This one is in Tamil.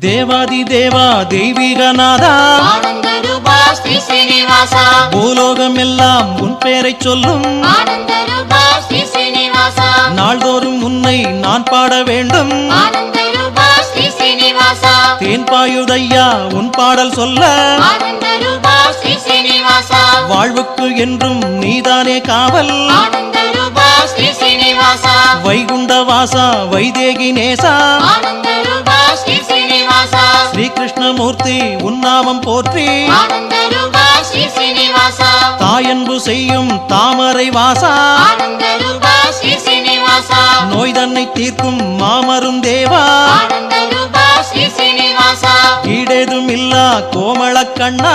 தேவாதி தேவா தெய்வீகநாதா. பூலோகம் எல்லாம் உன் பேரைச் சொல்லும். நாள்தோறும் உன்னை நான் பாட வேண்டும். ஆனந்த ரூபா ஸ்ரீ ஸ்ரீனிவாசா. தேன் பாயுதையா உன் பாடல் சொல்ல. வாழ்வுக்கு என்றும் நீதானே காவல். வைகுண்ட வாசா வைதேகி நேசா. ஸ்ரீனிவாசா ஸ்ரீகிருஷ்ணமூர்த்தி உன்னாமம் போற்றி. ஸ்ரீ தாயன்பு செய்யும் தாமரை வாசா. ஸ்ரீ நோய் தன்னை தீர்க்கும் மாமரும் தேவா. ஸ்ரீ ஈடேதும் இல்லா கோமளக் கண்ணா.